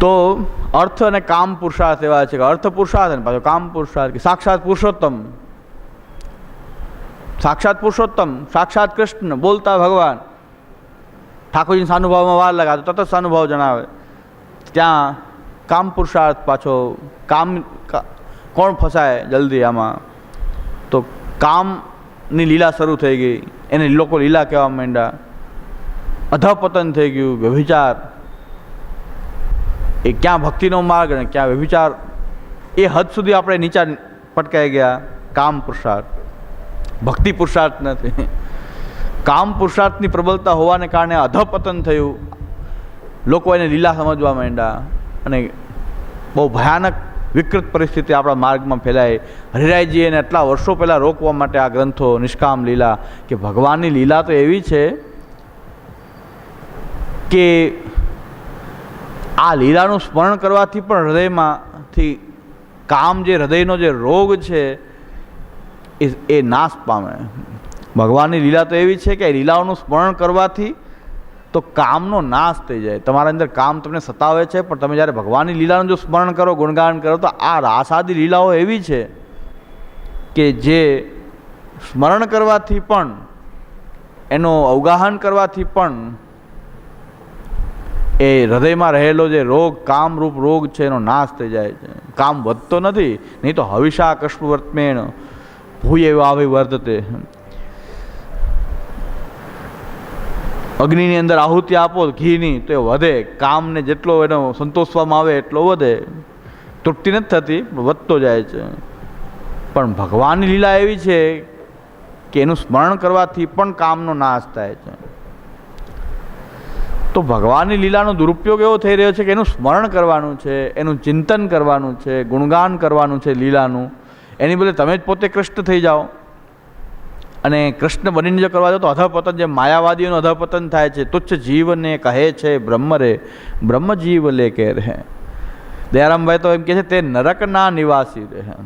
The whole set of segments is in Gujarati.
તો અર્થ અને કામ પુરુષાર્થ એવા છે કે અર્થ પુરુષાર્થ અને પાછો કામ પુરુષાર્થ કે સાક્ષાત પુરુષોત્તમ. સાક્ષાત પુરુષોત્તમ, સાક્ષાત કૃષ્ણ, બોલતા ભગવાન. ઠાકોરજી સાનુભાવમાં વાર લગાવે તો તરત સાનુભાવ જણાવે. ત્યાં કામ પુરુષાર્થ પાછો કામ કોણ ફસાય જલ્દી આમાં? તો કામની લીલા શરૂ થઈ ગઈ. એને લોકો લીલા કહેવા માંડ્યા. અધપતન થઈ ગયું, વ્યભિચાર. એ ક્યાં ભક્તિનો માર્ગ અને ક્યાં વ્યભિચાર, એ હદ સુધી આપણે નીચા પટકાઈ ગયા. કામ પુરુષાર્થ. ભક્તિ પુરુષાર્થ નથી. કામ પુરુષાર્થની પ્રબળતા હોવાને કારણે અધપતન થયું. લોકો એને લીલા સમજવા માંડ્યા અને બહુ ભયાનક વિકૃત પરિસ્થિતિ આપણા માર્ગમાં ફેલાય હરિરાયજીએ એને આટલા વર્ષો પહેલાં રોકવા માટે આ ગ્રંથો નિષ્કામ લીલા કે ભગવાનની લીલા તો એવી છે કે આ લીલાનું સ્મરણ કરવાથી પણ હૃદયમાંથી કામ જે હૃદયનો જે રોગ છે એ એ નાશ પામે. ભગવાનની લીલા તો એવી છે કે લીલાઓનું સ્મરણ કરવાથી તો કામનો નાશ થઈ જાય. તમારા અંદર કામ તમને સતાવે છે, પણ તમે જ્યારે ભગવાનની લીલાનું જો સ્મરણ કરો, ગુણગાન કરો, તો આ રાસાદી લીલાઓ એવી છે કે જે સ્મરણ કરવાથી પણ, એનો અવગાહન કરવાથી પણ એ હૃદયમાં રહેલો જે રોગ, કામરૂપ રોગ છે, એનો નાશ થઈ જાય છે. કામ વધતો નથી, નહીં તો હવિષા કષ્મવર્તમેણ ભૂય આવી વર્ધતે અગ્નિની અંદર આહુતિ આપો, ઘીની, તો એ વધે. કામને જેટલો એનો સંતોષવામાં આવે, એટલો વધે. તૃપ્તિ નથી થતી વધતો જાય છે. પણ ભગવાનની લીલા એવી છે કે એનું સ્મરણ કરવાથી પણ કામનો નાશ થાય છે. તો ભગવાનની લીલાનો દુરુપયોગ એવો થઈ રહ્યો છે કે એનું સ્મરણ કરવાનું છે, એનું ચિંતન કરવાનું છે, ગુણગાન કરવાનું છે લીલાનું. એની બદલે તમે જ પોતે કૃષ્ણ થઈ જાઓ. અને કૃષ્ણ બનીને જો કરવા જાઓ તો અધપતન જે માયાવાદીઓનું અધપતન થાય છે, તુચ્છ જીવને કહે છે બ્રહ્મ રે બ્રહ્મ જીવ લે કે રહે. દયારામભાઈ તો એમ કહે છે, તે નરકના નિવાસી રહે.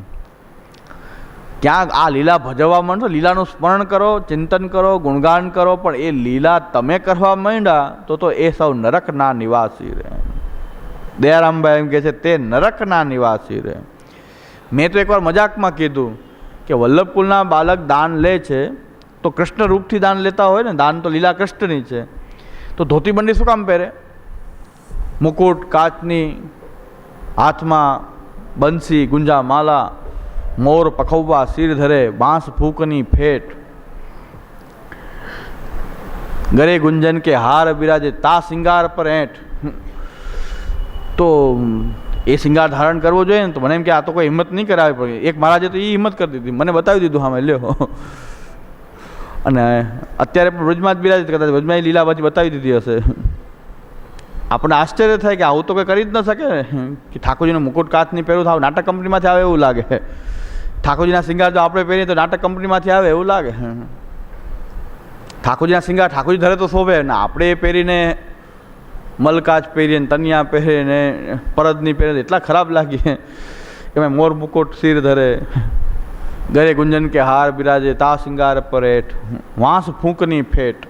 ક્યાંક આ લીલા ભજવવા માંડશો લીલાનું સ્મરણ કરો, ચિંતન કરો, ગુણગાન કરો, પણ એ લીલા તમે કરવા માંડ્યા, તો તો એ સૌ નરકના નિવાસી રહે દયારામભાઈ એમ કહે છે, તે નરકના નિવાસી રહે મેં તો એકવાર મજાકમાં કીધું કે વલ્લભકુલના બાલક દાન લે છે, તો કૃષ્ણ રૂપથી દાન લેતા હોય ને, દાન તો લીલા કૃષ્ણની છે. તો ધોતી બંડી શું કામ પહેરે? મુકુટ, કાચની, હાથમાં બંસી ગુંજા માલા મોર પખવવા શિર ધરે, બાંસ ફૂકની ફેટ. ગરે ગુંજન કે હાર બિરાજે, તા શિંગાર પર એઠ. તો એ શિંગાર ધારણ કરવો જોઈએ ને, તો મને એમ કે આ તો કોઈ હિંમત નહીં કરાવી પડે. એક મહારાજે તો એ હિંમત કરી દીધી. મને બતાવી દીધું હા મેં લ્યો. અને અત્યારે પણ વ્રજમાં જ બિરાજ કરતા વ્રજમાં એ લીલા પછી બતાવી દીધી હશે. આપણને આશ્ચર્ય થાય કે આવું તો કોઈ કરી જ ન શકે. કે ઠાકોરજીનો મુકુટ કાચની પહેરું થાવ નાટક કંપનીમાંથી આવે એવું લાગે. ઠાકોરજીના શિંગાર જો આપણે પહેરીએ તો નાટક કંપનીમાંથી આવે એવું લાગે. ઠાકોરજીના શિંગાર ઠાકોરજી ધરે તો શોભે ને આપણે પહેરીને મલકાચ પહેરીને તનિયા પહેરીને પરદની પહેરીને એટલા ખરાબ લાગીએ કે મેં મોર મુકોટ શિર ધરે. ગરે ગુંજન કે હાર બિરાજે, તા શિંગાર પરેઠ, વાંસ ફૂંકની ફેટ.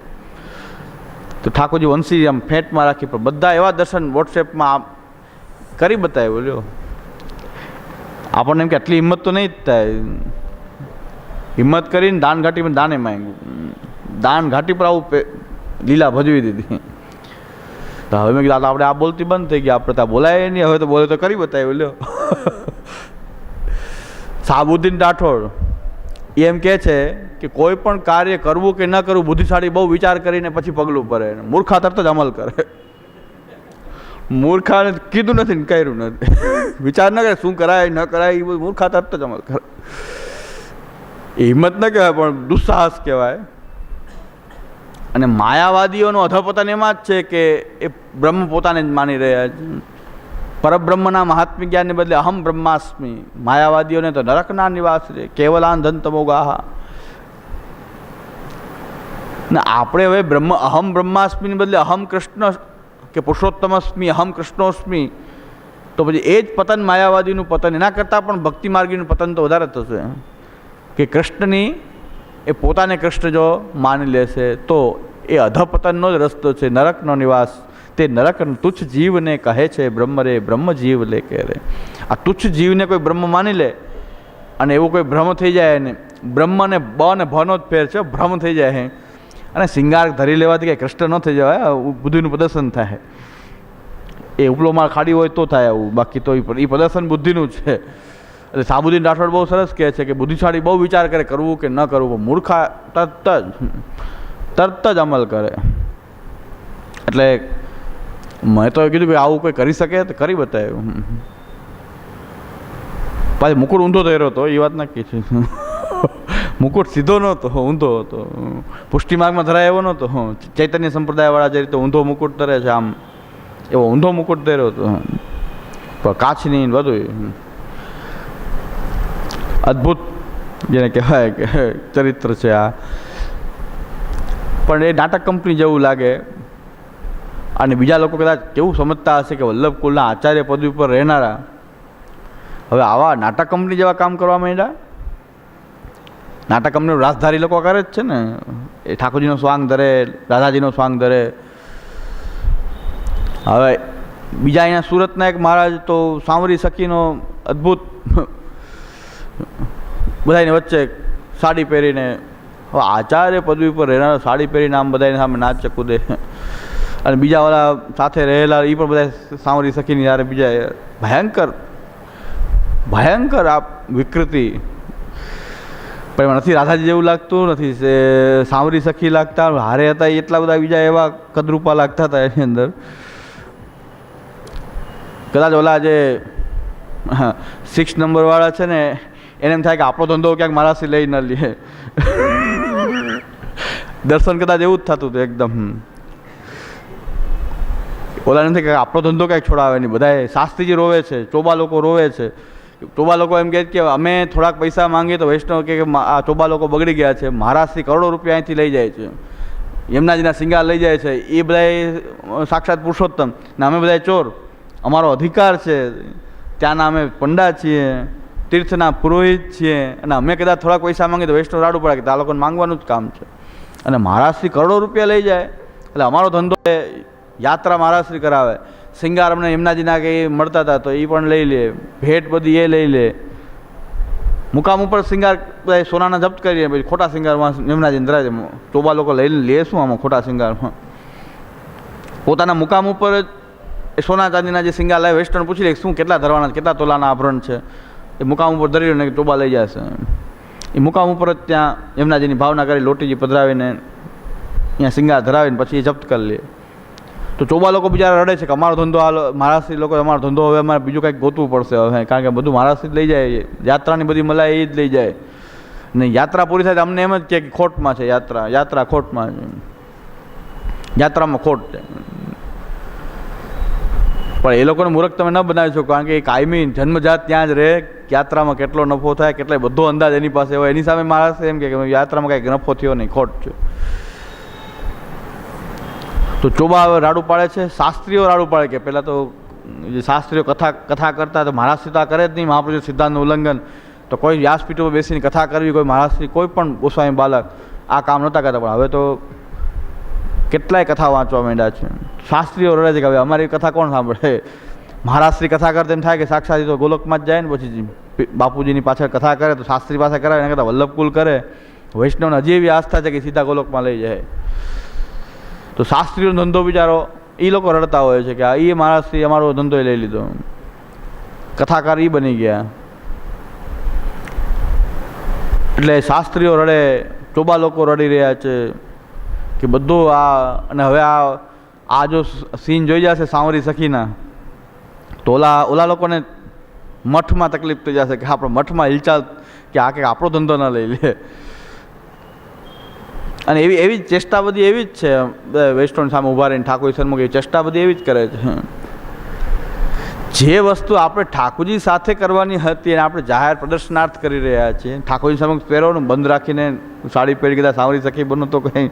તો ઠાકોરજી વંશી આમ ફેટમાં રાખી, પણ બધા એવા દર્શન વોટ્સએપમાં કરી બતાવ્યું, લ્યો. આપણને એમ કે આટલી હિંમત તો નહીં જ થાય. હિંમત કરીને દાન ઘાટીમાં દાને માંગ્યું દાન ઘાટી પર આવું લીલા ભજવી દીધી. તો હવે મેં કીધું આપણે આ બોલતી બંધ થઈ ગઈ. આપણે ત્યાં બોલાય નહીં. હવે તો બોલે તો કરી બતાવ્યું, લ્યો. સાબુદ્દીન રાઠોડ એમ કહે છે કે કોઈ પણ કાર્ય કરવું કે ન કરવું બુદ્ધિશાળી બહુ વિચાર કરીને પછી પગલું ભરે. મૂર્ખા તરત જ અમલ કરે. મૂર્ખાને કીધું નથી ને કર્યું નથી. વિચાર ન કરે, શું કરાય, ન કરાય એ બધું મૂર્ખા તરત જ અમલ કરે. હિંમત ન કહેવાય, પણ દુસ્સાહસ કહેવાય. અને માયાવાદીઓનો અધપતન એમાં જ છે કે એ બ્રહ્મ પોતાને જ માની રહ્યા છે. પરબ્રહ્મના મહાત્મ્ય જ્ઞાનને બદલે અહમ બ્રહ્માસ્મી. માયાવાદીઓને તો નરકના નિવાસ રે કેવલાન તમોગાહા. ને આપણે હવે બ્રહ્મ, અહમ બ્રહ્માસ્મિને બદલે અહમ કૃષ્ણ કે પુરુષોત્તમસ્મિ, અહમ કૃષ્ણોસ્મિ, તો પછી એ જ પતન માયાવાદીનું પતન. એના કરતાં પણ ભક્તિ માર્ગીનું પતન તો વધારે થશે. કે કૃષ્ણની એ પોતાને કૃષ્ણ જો માની લેશે, તો એ અધપતનનો જ રસ્તો છે, નરકનો નિવાસ. તે નરક તુચ્છ જીવને કહે છે બ્રહ્મ રે બ્રહ્મ જીવ લે કે રે આ તુચ્છ જીવને કોઈ બ્રહ્મ માની લે, અને એવું કોઈ ભ્રમ થઈ જાય ને બ્રહ્મને બ ને ભનો જ ફેર છે, ભ્રમ થઈ જાય હે. અને શિંગાર ધરી લેવાથી કંઈ કૃષ્ણ ન થઈ જવાય બુદ્ધિનું પ્રદર્શન થાય. એ ઉપલો માળ ખાડી હોય તો થાય આવું, બાકી તો એ પ્રદર્શન બુદ્ધિનું છે. એટલે સાબુદ્દીન રાઠોડ બહુ સરસ કહે છે કે બુદ્ધિશાળી બહુ વિચાર કરે કરવું કે ન કરવું મૂર્ખા તરત જ તરત જ અમલ કરે. એટલે મેં તો કીધું કે આવું કોઈ કરી શકે તો કરી બતાવ્યું પાછી મુકુટ ઊંધો થયેલો હતો એ વાત નક્કી છે. મુકુટ સીધો નહોતો ઊંધો હતો. પુષ્ટિ માર્ગમાં ધરાય એવો નહોતો ચૈતન્ય સંપ્રદાયવાળા જે રીતે ઊંધો મુકુટ ધરે છે, આમ એવો ઊંધો મુકુટ ધર્યો હતો પણ કાચની બધું અદ્ભુત જેને કહેવાય કે ચરિત્ર છે આ. પણ એ નાટક કંપની જેવું લાગે. અને બીજા લોકો કદાચ કેવું સમજતા હશે કે વલ્લભ કુલના આચાર્ય પદવી પર રહેનારા. હવે આવા નાટક કંપની જેવા કામ કરવા માંડ્યા? નાટક કંપનીનું રાજધારી લોકો કરે જ છે ને. એ ઠાકોરજીનો સ્વાંગ ધરે, રાધાજીનો સ્વાંગ ધરે. હવે બીજા અહીંયા સુરતના એક મહારાજ તો સાંવરી સખીનો અદ્ભુત બધાની વચ્ચે સાડી પહેરીને, હવે આચાર્ય પદવી પર રહેનારા સાડી પહેરીને આમ બધાની સામે નાચ કૂદે અને બીજા વાળા સાથે રહેલા એ પણ બધા સાંવરી સખીની યારે બીજા, ભયંકર ભયંકર આ વિકૃતિ પણ એમાં નથી, રાધાજી જેવું લાગતું નથી, સે, સાંવરી સખી લાગતા, હારે હતા એટલા બધા બીજા એવા કદરૂપા લાગતા હતા એની અંદર. કદાચ ઓલા જે સિક્સ નંબરવાળા છે ને, એને એમ થાય કે આપણો ધંધો ક્યાંક મારાથી લઈ ન લે. દર્શન કદાચ એવું જ થતું હતું એકદમ ઓલા નથી કે આપણો ધંધો ક્યાંક છોડાવે નહીં, બધાએ શાસ્ત્રીજી રોવે છે, ચોબા લોકો રોવે છે. ચોબા લોકો એમ કહે કે અમે થોડાક પૈસા માંગીએ તો વૈષ્ણવ કે આ ટોબા લોકો બગડી ગયા છે મહારાષ્ટ્રથી કરોડો રૂપિયા અહીંથી લઈ જાય છે. યમુનાજીના સિંગાર લઈ જાય છે, એ બધા સાક્ષાત પુરુષોત્તમ. ને અમે બધા ચોર. અમારો અધિકાર છે. ત્યાંના અમે પંડા છીએ, તીર્થના પુરોહિત છીએ. અને અમે કદાચ થોડાક પૈસા માંગીએ તો વૈષ્ણવ રાડું પડે કે આ લોકોને માંગવાનું જ કામ છે. અને મહારાષ્ટ્રથી કરોડો રૂપિયા લઈ જાય. એટલે અમારો ધંધો યાત્રા મહારાષ્ટ્રી કરાવે. સિંગાર અમને યમુનાજીના કંઈ મળતા હતા તો એ પણ લઈ લે, ભેટ બધી એ લઈ લે. મુકામ ઉપર શિંગાર બધા સોનાના જપ્ત કરીએ પછી ખોટા શિંગારમાં યમુનાજી ધરાય છે. ચોબા લોકો લઈને લે શું આમાં ખોટા શિંગારમાં? પોતાના મુકામ ઉપર એ સોના ચાંદીના જે સિંગાર લાવે વેસ્ટર્ન પૂછી લે શું કેટલા ધરવાના, કેટલા તોલાના આભરણ છે? એ મુકામ ઉપર ધરી ને લઈ જશે એ મુકામ ઉપર જ ત્યાં યમુનાજીની ભાવના કરી, લોટીજી પધરાવીને અહીંયા શિંગાર ધરાવીને પછી એ જપ્ત કરી લે. તો ચોબા લોકો બિચારા રડે છે કે અમારો ધંધો હાલ મહારાષ્ટ્રી લોકો અમારો ધંધો હવે અમારે બીજું કંઈક ગોતવું પડશે હવે. કારણ કે બધું મહારાષ્ટ્ર લઈ જાય, યાત્રાની બધી મલાઈ એ જ લઈ જાય. ને યાત્રા પૂરી થાય અમને એમ જ કે ખોટમાં છે યાત્રા યાત્રા ખોટમાં છે. યાત્રામાં ખોટ છે. પણ એ લોકોને મૂર્ખ તમે ન બનાવી શકો, કારણ કે એ કાયમી જન્મજાત ત્યાં જ રહે યાત્રામાં કેટલો નફો થાય કેટલો બધો અંદાજ એની પાસે હોય. એની સામે મહારાષ્ટ્ર એમ કે યાત્રામાં કાંઈક નફો થયો નહીં, ખોટ છે. તો ચોબા હવે રાડું પાડે છે. શાસ્ત્રીઓ રાડું પાડે કે પહેલાં તો જે શાસ્ત્રીઓ કથા કથા કરતા તો મહારાષ્ટ્રી તો આ કરે જ નહીં મહાપુરુષ સિદ્ધાંતનું ઉલ્લંઘન. તો કોઈ વ્યાસપીઠ બેસીને કથા કરવી, કોઈ મહારાષ્ટ્રી કોઈ પણ ગોસ્વામી બાલક આ કામ નહોતા કરતા. પણ હવે તો કેટલાય કથા વાંચવા માંડ્યા છે. શાસ્ત્રીઓ રડે છે કે હવે અમારી કથા કોણ સાંભળે? મહારાષ્ટ્રી કથા કરતા એમ થાય કે સાક્ષાત તો ગોલકમાં જ જાય ને પછી બાપુજીની પાછળ કથા કરે, તો શાસ્ત્રી પાસે કરાવે, એના કરતાં વલ્લભકુલ કરે. વૈષ્ણવને હજી એવી આસ્થા છે કે સીધા ગોલકમાં લઈ જાય. તો શાસ્ત્રીનો ધંધો બિચારો એ લોકો રડતા હોય છે કે આ એ મહારાષ્ટ્રી અમારો ધંધો લઈ લીધો. કથાકાર એ બની ગયા. એટલે શાસ્ત્રીઓ રડે, ચોબા લોકો રડી રહ્યા છે કે બધું આ, અને હવે આ આ જો સીન જોઈ જશે સાંવરી સખીના, તો ઓલા ઓલા લોકોને મઠમાં તકલીફ થઈ જશે કે આપણે મઠમાં હિલચાલ કે આ કે આપણો ધંધો ન લઈ લે. અને એવી એવી જ ચેષ્ટા બધી એવી જ છે વૈષ્ણવ સામે ઊભા રહીને ઠાકોર સન્મુખ એવી ચેષ્ટા બધી એવી જ કરે છે. જે વસ્તુ આપણે ઠાકોરજી સાથે કરવાની હતી અને આપણે જાહેર પ્રદર્શનાર્થ કરી રહ્યા છીએ, ઠાકોરજી સમક્ષ પહેરવાનું બંધ રાખીને સાડી પહેરી કદાચ સાંવરી સખી બનો તો કંઈ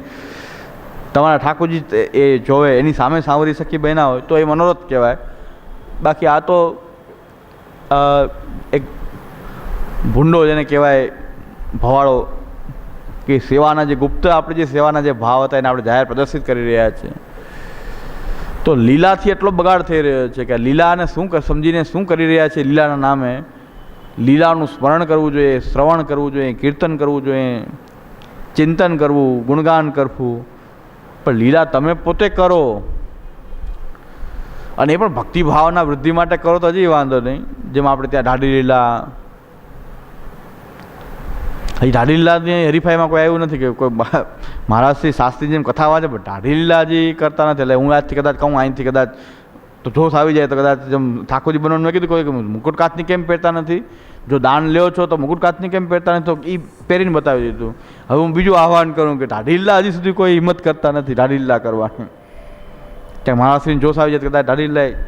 તમારા ઠાકોરજી એ જોવે, એની સામે સાંવરી સખી બન્યા હોય તો એ મનોરથ કહેવાય. બાકી આ તો એક ભૂંડો જેને કહેવાય ભવાડો કે સેવાના જે ગુપ્ત આપણે જે સેવાના જે ભાવ હતા એને આપણે જાહેર પ્રદર્શિત કરી રહ્યા છીએ. તો લીલાથી એટલો બગાડ થઈ રહ્યો છે કે લીલાને શું સમજીને શું કરી રહ્યા છે લીલાના નામે? લીલાનું સ્મરણ કરવું જોઈએ, શ્રવણ કરવું જોઈએ, કીર્તન કરવું જોઈએ, ચિંતન કરવું, ગુણગાન કરવું. પણ લીલા તમે પોતે કરો. અને એ પણ ભક્તિભાવના વૃદ્ધિ માટે કરો તો હજી વાંધો નહીં. જેમ આપણે ત્યાં ઢાઢી લીલા હજી ઢાડી લીલાની હરીફાઈમાં કોઈ આવ્યું નથી કે કોઈ બા- મહારાજશ્રી શાસ્ત્રી જેમ કથા વાંચે, પણ ઢાડી લીલા હજી કરતા નથી. એટલે હું આજથી કદાચ કહું, અહીંથી કદાચ તો જોશ આવી જાય, તો કદાચ જેમ ઠાકોરજી બનવાનું મેં કીધું, કોઈ મુકુટકાતની કેમ પહેરતા નથી? જો દાન લ્યો છો, તો મુકુટ કાચની કેમ પહેરતા નથી? તો એ પહેરીને બતાવી દીધું. હવે હું બીજું આહવાન કરું કે ઢાઢીલા હજી સુધી કોઈ હિંમત કરતા નથી ઢાઢીલા કરવાની. ત્યાં મહારાષ્ટ્રીને જોશ આવી જાય, તો કદાચ ઢાડી લીલા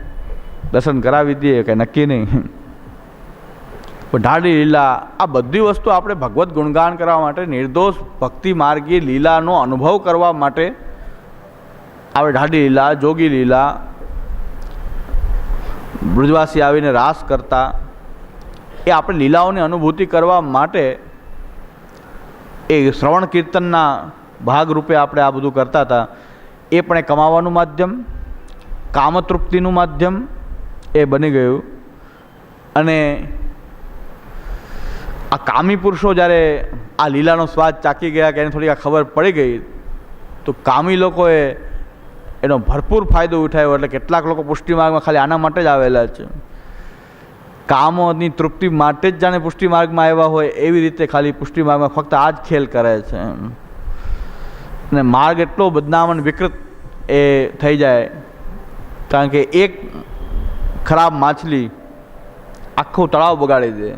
દર્શન કરાવી દઈએ કંઈ નક્કી નહીં. ઢાળી લીલા. આ બધી વસ્તુ આપણે ભગવત ગુણગાન કરવા માટે, નિર્દોષ ભક્તિ માર્ગી લીલાનો અનુભવ કરવા માટે આપણે ઢાડી લીલા, જોગી લીલા, બ્રજવાસી આવીને રાસ કરતા. એ આપણે લીલાઓની અનુભૂતિ કરવા માટે એ શ્રવણ કીર્તનના ભાગરૂપે આપણે આ બધું કરતા હતા. એ પણ એ કમાવાનું માધ્યમ, કામતૃપ્તિનું માધ્યમ એ બની ગયું. અને આ કામી પુરુષો જ્યારે આ લીલાનો સ્વાદ ચાકી ગયા કે એને થોડી આ ખબર પડી ગઈ, તો કામી લોકોએ એનો ભરપૂર ફાયદો ઉઠાવ્યો. એટલે કેટલાક લોકો પુષ્ટિ માર્ગમાં ખાલી આના માટે જ આવેલા છે. કામોની તૃપ્તિ માટે જ જાણે પુષ્ટિ માર્ગમાં આવ્યા હોય, એવી રીતે ખાલી પુષ્ટિ માર્ગમાં ફક્ત આ જ ખેલ કરે છે. અને માર્ગ એટલો બદનામ વિકૃત એ થઈ જાય, કારણ કે એક ખરાબ માછલી આખું તળાવ બગાડી દે.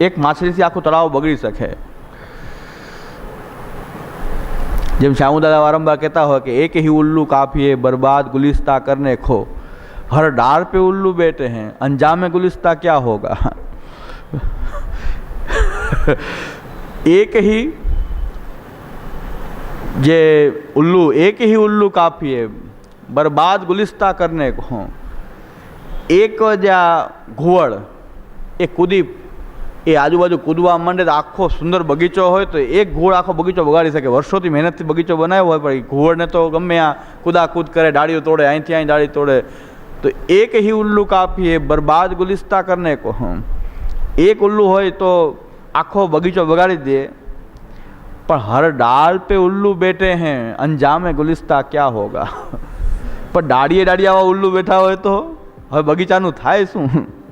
એક માછલીથી આખું તળાવ બગડી શકે જેમ શ્યામુદાદા વારંવાર કહેતા હોય કે એક ही उल्लू काफी है बर्बाद गुलिस्ता करने खो हर डार पे उल्लू बैठे हैं अंजाम में गुलिस्ता क्या होगा एक ही જે ઉલ્લુ એક ही उल्लू काफी है बर्बाद गुलिस्ता करने को એક જ આ ઘુવડ એ કૂદી એ આજુબાજુ કૂદવા માંડે તો આખો સુંદર બગીચો હોય તો એક ઘોડ આખો બગીચો બગાડી શકે. વર્ષોથી મહેનતથી બગીચો બનાવ્યો હોય, પણ એ ઘુવડને તો ગમે આ કૂદાકૂદ કરે, ડાળીઓ તોડે, અહીંથી અહીં ડાળી તોડે. તો એક હી ઉલ્લુ કાપીએ બરબાદ ગુલિસ્તા કરને કો એક ઉલ્લુ હોય તો આખો બગીચો બગાડી દે. પણ હર ડાળ પે ઉલ્લુ બેઠે हैं અંજામે ગુલિસ્તા ક્યાં હોગા? પણ ડાળીએ ડાળીયાવા ઉલ્લુ બેઠા હોય તો હવે બગીચાનું થાય શું?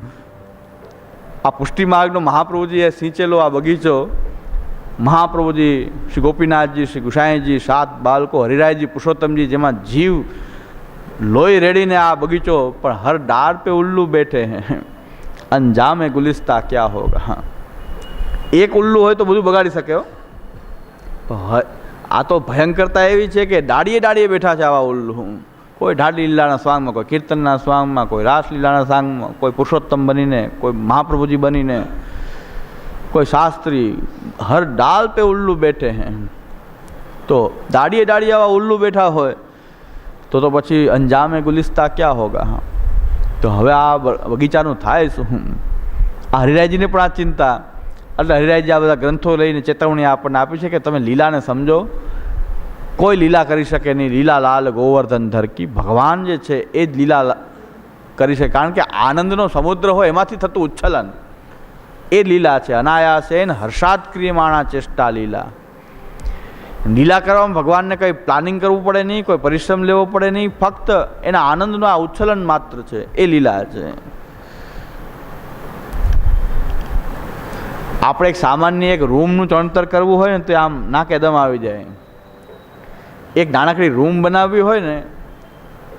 આ પુષ્ટિ માર્ગનો મહાપ્રભુજીએ સિંચેલો આ બગીચો. મહાપ્રભુજી શ્રી ગોપીનાથજી, શ્રી ગુસાઈજી, સાત બાળકો, હરિરાયજી, પુરુષોત્તમજી જેમાં જીવ લોહી રેડીને આ બગીચો, પણ હર ડાળ પે ઉલ્લુ બેઠે હે. અંજામે ગુલિસ્તા ક્યાં હોગા એક ઉલ્લુ હોય તો બધું બગાડી શકે હો. હ- આ તો ભયંકરતા એવી છે કે દાડીએ દાડીએ બેઠા છે આવા ઉલ્લુ. કોઈ ઢાડી લીલાના સ્વાંગમાં, કોઈ કીર્તનના સ્વાંગમાં, કોઈ રાસલીલાના સાંગમાં કોઈ પુરુષોત્તમ બનીને, કોઈ મહાપ્રભુજી બનીને, કોઈ શાસ્ત્રી, હર ડાલ પે ઉલ્લુ બેઠે હે. તો દાડીએ દાડીએ આવા ઉલ્લુ બેઠા હોય, તો તો પછી અંજામે ગુલિસ્તા ક્યાં હોગા? હા તો હવે આ બગીચાનું થાય શું? આ હરિરાયજીને પણ આ ચિંતા. એટલે હરિરાયજી આ બધા ગ્રંથો લઈને ચેતવણી આપણને આપી છે કે તમે લીલાને સમજો. કોઈ લીલા કરી શકે નહીં. લીલા લાલ, ગોવર્ધન, ધરકી. ભગવાન જે છે, એ જ લીલા કરી શકે. કારણ કે આનંદનો સમુદ્ર હોય, એમાંથી થતું ઉચ્છલન. એ લીલા છે. અનાયાસેન હર્ષાદ ક્રિયમાણા ચેષ્ટા લીલા. લીલા કરવામાં ભગવાનને કંઈ પ્લાનિંગ કરવું પડે નહીં, કોઈ પરિશ્રમ લેવો પડે નહીં. ફક્ત એના આનંદનું આ ઉચ્છલન માત્ર છે. એ લીલા છે. આપણે એક સામાન્ય એક રૂમનું ચણતર કરવું હોય ને તો આમ નાકે દમ આવી જાય. એક નાનકડી રૂમ બનાવવી હોય ને,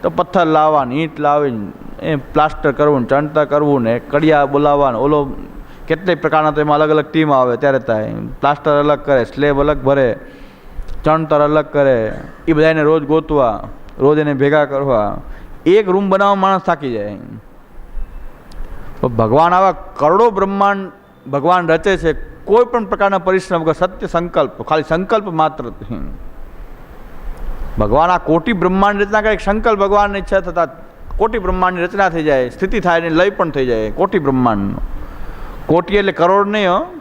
તો પથ્થર લાવવાની, ઈંટ લાવીને, એ પ્લાસ્ટર કરવું ને ચણતર કરવું ને, કડિયા બોલાવવાનું, ઓલો કેટલાય પ્રકારના તો એમાં અલગ અલગ ટીમ આવે, ત્યારે થાય પ્લાસ્ટર અલગ કરે, સ્લેબ અલગ ભરે, ચણતર અલગ કરે, એ બધાને રોજ ગોતવા, રોજ એને ભેગા કરવા, એક રૂમ બનાવવા માણસ થાકી જાય તો ભગવાન આવા કરોડો બ્રહ્માંડ ભગવાન રચે છે, કોઈ પણ પ્રકારના પરિશ્રમ સત્ય સંકલ્પ, ખાલી સંકલ્પ માત્ર ભગવાન આ કોટી બ્રહ્માંડ રચના કરે સંકલ્પ ભગવાનની ઈચ્છા થતાં કોટી બ્રહ્માંડની રચના થઈ જાય, સ્થિતિ થાય ને લય પણ થઈ જાય, કોટી બ્રહ્માંડનો. કોટી એટલે કરોડ નહીં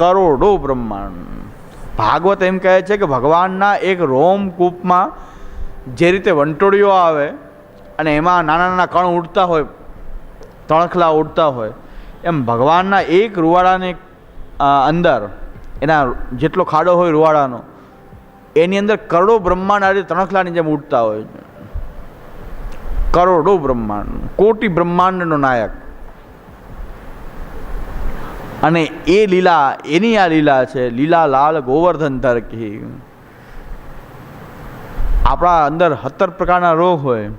કરોડો બ્રહ્માંડ. ભાગવત એમ કહે છે કે ભગવાનના એક રોમકૂપમાં જે રીતે વંટોળીઓ આવે અને એમાં નાના નાના કણ ઉડતા હોય, તણખલા ઉડતા હોય, એમ ભગવાનના એક રૂવાડાને અંદર, એના જેટલો ખાડો હોય રૂવાડાનો એની અંદર કરોડો બ્રહ્માંડ આજે તણખલાની જેમ ઉડતા હોય છે. કરોડો બ્રહ્માંડ, કોટી બ્રહ્માંડનો નાયક. અને એ લીલા, એની આ લીલા છે, લીલા, લાલ, ગોવર્ધન તરકી. આપણા અંદર સત્તર પ્રકારના રોગ હોય.